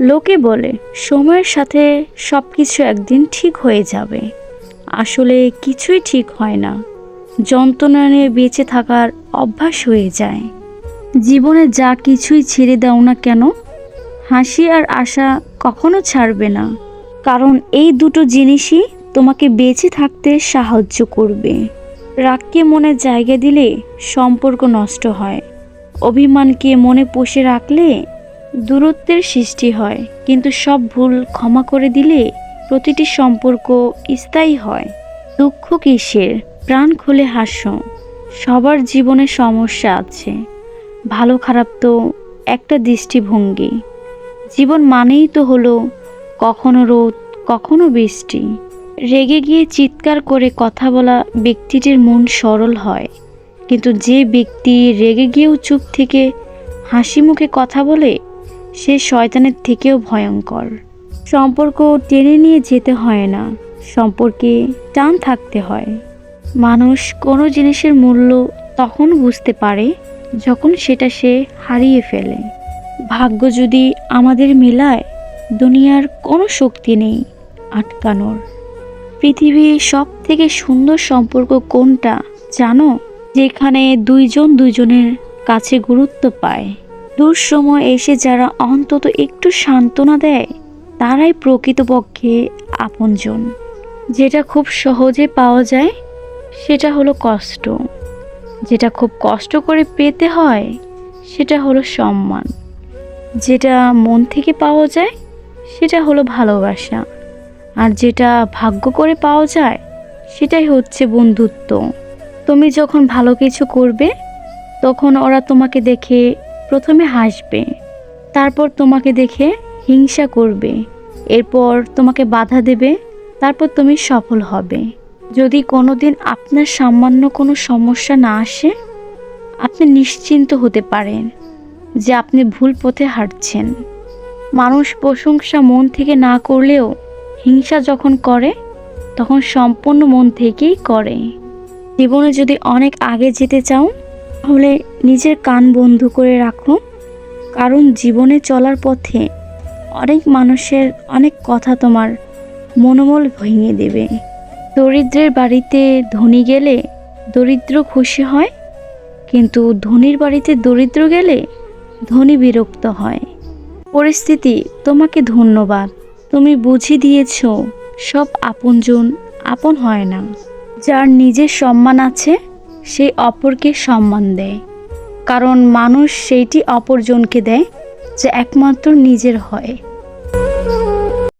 লোকে বলে, সময়ের সাথে সব কিছু একদিন ঠিক হয়ে যাবে। আসলে কিছুই ঠিক হয় না। যন্ত্রণা নিয়ে বেঁচে থাকার অভ্যাস হয়ে যায়। জীবনে যা কিছুই ছেড়ে দাও না কেন, হাসি আর আশা কখনো ছাড়বে না। কারণ এই দুটো জিনিসই তোমাকে বেঁচে থাকতে সাহায্য করবে। রাগকে মনে জায়গা দিলে সম্পর্ক নষ্ট হয়। অভিমানকে মনে পুষে রাখলে দূরত্বের সৃষ্টি হয়, কিন্তু সব ভুল ক্ষমা করে দিলে প্রতিটি সম্পর্ক স্থায়ী হয়। দুঃখ কিসের? প্রাণ খুলে হাসো। সবার জীবনে সমস্যা আছে। ভালো খারাপ তো একটা দৃষ্টিভঙ্গি। জীবন মানেই তো হলো কখনো রোদ, কখনো বৃষ্টি। রেগে গিয়ে চিৎকার করে কথা বলা ব্যক্তিটির মন সরল হয়। কিন্তু যে ব্যক্তি রেগে গিয়েও চুপ থেকে হাসি মুখে কথা বলে সে শয়তানের থেকেও ভয়ঙ্কর। সম্পর্ক টেনে নিয়ে যেতে হয় না, সম্পর্কে টান থাকতে হয়। মানুষ কোনো জিনিসের মূল্য তখন বুঝতে পারে যখন সেটা সে হারিয়ে ফেলে। ভাগ্য যদি আমাদের মেলায়, দুনিয়ার কোনো শক্তি নেই আটকানোর। পৃথিবীর সব থেকে সুন্দর সম্পর্ক কোনটা জানো? যেখানে দুইজন দুইজনের কাছে গুরুত্ব পায়। দূর সময় এসে যারা অন্তত একটু সান্ত্বনা দেয়, তারাই প্রকৃতপক্ষে আপনজন। যেটা খুব সহজে পাওয়া যায়, সেটা হলো কষ্ট। যেটা খুব কষ্ট করে পেতে হয়, সেটা হলো সম্মান। যেটা মন থেকে পাওয়া যায়, সেটা হলো ভালোবাসা। আর যেটা ভাগ্য করে পাওয়া যায়, সেটাই হচ্ছে বন্ধুত্ব। তুমি যখন ভালো কিছু করবে, তখন ওরা তোমাকে দেখে প্রথমে হাসবে, তারপর তোমাকে দেখে হিংসা করবে, এরপর তোমাকে বাধা দেবে, তারপর তুমি সফল হবে। যদি কোনো দিন আপনার সামান্য কোনো সমস্যা না আসে, আপনি নিশ্চিন্ত হতে পারেন যে আপনি ভুল পথে হাঁটছেন। মানুষ প্রশংসা মন থেকে না করলেও হিংসা যখন করে, তখন সম্পূর্ণ মন থেকেই করে। জীবনে যদি অনেক আগে যেতে চাও তাহলে নিজের কান বন্ধ করে রাখো, কারণ জীবনে চলার পথে অনেক মানুষের অনেক কথা তোমার মনোবল ভেঙে দেবে। দরিদ্রের বাড়িতে ধনী গেলে দরিদ্র খুশি হয়, কিন্তু ধনীর বাড়িতে দরিদ্র গেলে ধনী বিরক্ত হয়। পরিস্থিতি তোমাকে ধন্যবাদ, তুমি বুঝিয়ে দিয়েছ সব আপনজন আপন হয় না। যার নিজের সম্মান আছে সে অপরকে সম্মান দেয়। কারণ মানুষ সেইটি অপরজনকে দেয় যে একমাত্র নিজের হয়।